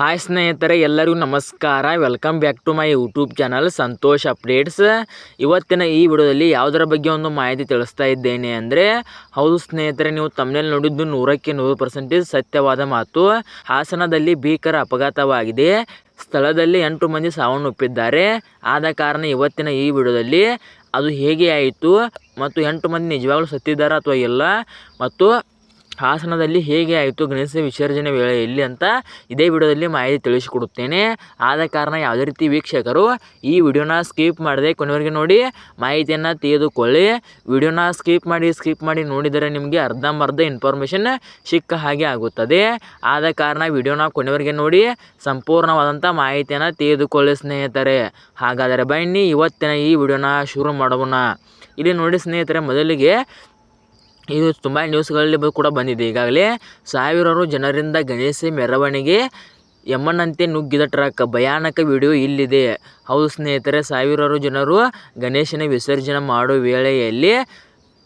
Hi ಸ್ನೇಹಿತರೆ, ಎಲ್ಲರಿಗೂ ನಮಸ್ಕಾರ. Welcome back to my YouTube channel Santosh updates ಇವತ್ತಿನ ಈ ವಿಡಿಯೋದಲ್ಲಿ ಯಾವುದರ ಬಗ್ಗೆ ಒಂದು ಮಾಹಿತಿ ತಿಳಿಸ್ತಾ ಇದ್ದೇನೆ ಅಂದರೆ, ಹೌದು ಸ್ನೇಹಿತರೆ, ನೀವು ತಮ್ಮನೇಲಿ ನೋಡಿದ್ದು ನೂರಕ್ಕೆ ನೂರು ಪರ್ಸೆಂಟೇಜ್ ಸತ್ಯವಾದ ಮಾತು. ಹಾಸನದಲ್ಲಿ ಭೀಕರ ಅಪಘಾತವಾಗಿದೆ. ಸ್ಥಳದಲ್ಲಿ ಎಂಟು ಮಂದಿ ಸಾವನ್ನಪ್ಪಿದ್ದಾರೆ. ಆದ ಕಾರಣ ಇವತ್ತಿನ ಈ ವಿಡಿಯೋದಲ್ಲಿ ಅದು ಹೇಗೆ ಆಯಿತು ಮತ್ತು ಎಂಟು ಮಂದಿ ನಿಜವಾಗ್ಲೂ ಸತ್ತಿದ್ದಾರೆ ಅಥವಾ ಇಲ್ಲ ಮತ್ತು ಹಾಸನದಲ್ಲಿ ಹೇಗೆ ಆಯಿತು ಗಣೇಶ ವಿಸರ್ಜನೆ ವೇಳೆ ಇಲ್ಲಿ ಅಂತ ಇದೇ ವಿಡಿಯೋದಲ್ಲಿ ಮಾಹಿತಿ ತಿಳಿಸಿಕೊಡುತ್ತೇನೆ. ಆದ ಕಾರಣ ಯಾವುದೇ ರೀತಿ ವೀಕ್ಷಕರು ಈ ವಿಡಿಯೋನ ಸ್ಕಿಪ್ ಮಾಡದೆ ಕೊನೆವರೆಗೆ ನೋಡಿ ಮಾಹಿತಿಯನ್ನು ತೆಗೆದುಕೊಳ್ಳಿ. ವಿಡಿಯೋನ ಸ್ಕಿಪ್ ಮಾಡಿ ಸ್ಕಿಪ್ ಮಾಡಿ ನೋಡಿದರೆ ನಿಮಗೆ ಅರ್ಧಂಬರ್ಧ ಇನ್ಫಾರ್ಮೇಷನ್ ಸಿಕ್ಕ ಹಾಗೆ ಆಗುತ್ತದೆ. ಆದ ಕಾರಣ ವಿಡಿಯೋನ ಕೊನೆವರೆಗೆ ನೋಡಿ ಸಂಪೂರ್ಣವಾದಂಥ ಮಾಹಿತಿಯನ್ನು ತೆಗೆದುಕೊಳ್ಳಿ ಸ್ನೇಹಿತರೆ. ಹಾಗಾದರೆ ಬನ್ನಿ ಇವತ್ತಿನ ಈ ವಿಡಿಯೋನ ಶುರು ಮಾಡೋಣ. ಇಲ್ಲಿ ನೋಡಿ ಸ್ನೇಹಿತರೆ, ಮೊದಲಿಗೆ ಇದು ತುಂಬ ನ್ಯೂಸ್ಗಳಲ್ಲಿ ಕೂಡ ಬಂದಿದೆ. ಈಗಾಗಲೇ ಸಾವಿರಾರು ಜನರಿಂದ ಗಣೇಶ ಮೆರವಣಿಗೆ ಯಮನಂತೆ ನುಗ್ಗಿದ ಟ್ರಕ್. ಭಯಾನಕ ವಿಡಿಯೋ ಇಲ್ಲಿದೆ. ಹೌದು ಸ್ನೇಹಿತರೆ, ಸಾವಿರಾರು ಜನರು ಗಣೇಶನ ವಿಸರ್ಜನೆ ಮಾಡೋ ವೇಳೆಯಲ್ಲಿ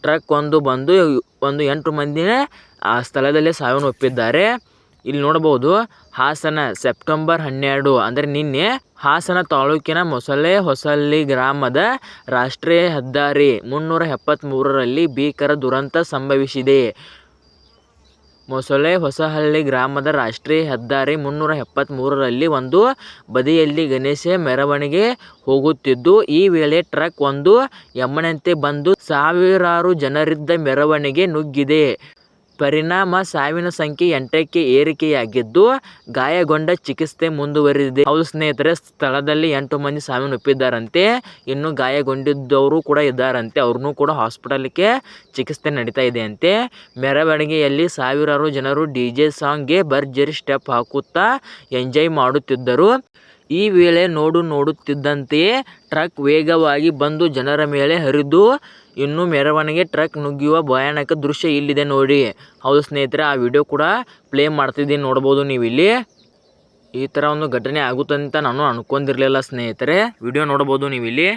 ಟ್ರಕ್ ಒಂದು ಬಂದು, ಒಂದು ಎಂಟು ಮಂದಿನೇ ಆ ಸ್ಥಳದಲ್ಲೇ ಸಾವನ್ನಪ್ಪಿದ್ದಾರೆ. ಇಲ್ಲಿ ನೋಡಬಹುದು ಹಾಸನ ಸೆಪ್ಟೆಂಬರ್ ಹನ್ನೆರಡು. ಅಂದ್ರೆ ನಿನ್ನೆ ಹಾಸನ ತಾಲೂಕಿನ ಮೊಸಳೆ ಹೊಸಳ್ಳಿ ಗ್ರಾಮದ ರಾಷ್ಟ್ರೀಯ ಹೆದ್ದಾರಿ ಮುನ್ನೂರ ಎಪ್ಪತ್ತ್ಮೂರರಲ್ಲಿ ಭೀಕರ ದುರಂತ ಸಂಭವಿಸಿದೆ. ಮೊಸಳೆ ಹೊಸಹಳ್ಳಿ ಗ್ರಾಮದ ರಾಷ್ಟ್ರೀಯ ಹೆದ್ದಾರಿ ಮುನ್ನೂರ ಎಪ್ಪತ್ತ್ಮೂರರಲ್ಲಿ ಒಂದು ಬದಿಯಲ್ಲಿ ಗಣೇಶ ಮೆರವಣಿಗೆ ಹೋಗುತ್ತಿದ್ದು, ಈ ವೇಳೆ ಟ್ರಕ್ ಒಂದು ಯಮ್ಮನಂತೆ ಬಂದು ಸಾವಿರಾರು ಜನರಿದ್ದ ಮೆರವಣಿಗೆ ನುಗ್ಗಿದೆ. ಪರಿಣಾಮ ಸಾವಿನ ಸಂಖ್ಯೆ ಎಂಟಕ್ಕೆ ಏರಿಕೆಯಾಗಿದ್ದು, ಗಾಯಗೊಂಡ ಚಿಕಿತ್ಸೆ ಮುಂದುವರಿದಿದೆ. ಹೌದು ಸ್ನೇಹಿತರೆ, ಸ್ಥಳದಲ್ಲಿ ಎಂಟು ಮಂದಿ ಸಾವನ್ನಪ್ಪಿದ್ದಾರಂತೆ ಇನ್ನು ಗಾಯಗೊಂಡಿದ್ದವರು ಕೂಡ ಇದ್ದಾರಂತೆ. ಅವ್ರನ್ನೂ ಕೂಡ ಹಾಸ್ಪಿಟಲ್ಗೆ ಚಿಕಿತ್ಸೆ ನಡೀತಾ ಇದೆ ಅಂತೆ. ಮೆರವಣಿಗೆಯಲ್ಲಿ ಸಾವಿರಾರು ಜನರು ಡಿ ಜೆ ಸಾಂಗ್ಗೆ ಭರ್ಜರಿ ಸ್ಟೆಪ್ ಹಾಕುತ್ತಾ ಎಂಜಾಯ್ ಮಾಡುತ್ತಿದ್ದರು. ಈ ವೇಳೆ ನೋಡು ನೋಡುತ್ತಿದ್ದಂತೆಯೇ ಟ್ರಕ್ ವೇಗವಾಗಿ ಬಂದು ಜನರ ಮೇಲೆ ಹರಿದು ಇನ್ನು ಮೆರವಣಿಗೆ ಟ್ರಕ್ ನುಗ್ಗುವ ಭಯಾನಕ ದೃಶ್ಯ ಇಲ್ಲಿದೆ ನೋಡಿ. ಹೌದು ಸ್ನೇಹಿತರೆ, ಆ ವಿಡಿಯೋ ಕೂಡ ಪ್ಲೇ ಮಾಡ್ತಿದ್ದೀನಿ, ನೋಡ್ಬೋದು ನೀವು ಇಲ್ಲಿ ಈ ಥರ ಒಂದು ಘಟನೆ ಆಗುತ್ತೆ ಅಂತ ನಾನು ಅನ್ಕೊಂಡಿರಲಿಲ್ಲ ಸ್ನೇಹಿತರೆ. ವಿಡಿಯೋ ನೋಡ್ಬೋದು ನೀವು ಇಲ್ಲಿ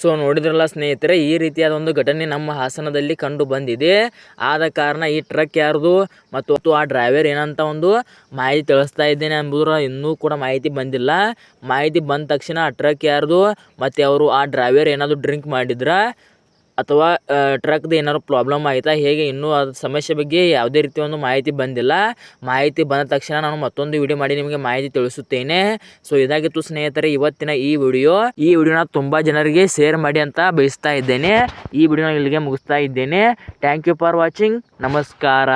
ಸೊ ನೋಡಿದ್ರಲ್ಲ ಸ್ನೇಹಿತರೆ, ಈ ರೀತಿಯಾದ ಒಂದು ಘಟನೆ ನಮ್ಮ ಹಾಸನದಲ್ಲಿ ಕಂಡು ಬಂದಿದೆ. ಆದ ಕಾರಣ ಈ ಟ್ರಕ್ ಯಾರ್ದು ಮತ್ತು ಆ ಡ್ರೈವರ್ ಏನಂತ ಒಂದು ಮಾಹಿತಿ ತಿಳಿಸ್ತಾ ಇದ್ದೇನೆ ಎಂಬುದರ ಇನ್ನೂ ಕೂಡ ಮಾಹಿತಿ ಬಂದಿಲ್ಲ. ಮಾಹಿತಿ ಬಂದ ತಕ್ಷಣ ಆ ಟ್ರಕ್ ಯಾರ್ದು ಮತ್ತು ಅವರು ಆ ಡ್ರೈವರ್ ಏನಾದರೂ ಡ್ರಿಂಕ್ ಮಾಡಿದ್ರೆ? ಅಥವಾ ಟ್ರಕ್ದು ಏನಾದ್ರು ಪ್ರಾಬ್ಲಮ್ ಆಯಿತಾ, ಹೇಗೆ ಇನ್ನೂ ಅದು ಸಮಸ್ಯೆ ಬಗ್ಗೆ ಯಾವುದೇ ರೀತಿಯ ಒಂದು ಮಾಹಿತಿ ಬಂದಿಲ್ಲ. ಮಾಹಿತಿ ಬಂದ ತಕ್ಷಣ ನಾನು ಮತ್ತೊಂದು ವಿಡಿಯೋ ಮಾಡಿ ನಿಮಗೆ ಮಾಹಿತಿ ತಿಳಿಸುತ್ತೇನೆ. ಸೊ ಇದಾಗಿತ್ತು ಸ್ನೇಹಿತರೆ, ಇವತ್ತಿನ ಈ ವಿಡಿಯೋ ಈ ವಿಡಿಯೋನ ತುಂಬ ಜನರಿಗೆ ಶೇರ್ ಮಾಡಿ ಅಂತ ಬಯಸ್ತಾ ಇದ್ದೇನೆ. ಈ ವಿಡಿಯೋನ ಇಲ್ಲಿಗೆ ಮುಗಿಸ್ತಾ ಇದ್ದೇನೆ. ಥ್ಯಾಂಕ್ ಯು ಫಾರ್ ವಾಚಿಂಗ್ ನಮಸ್ಕಾರ.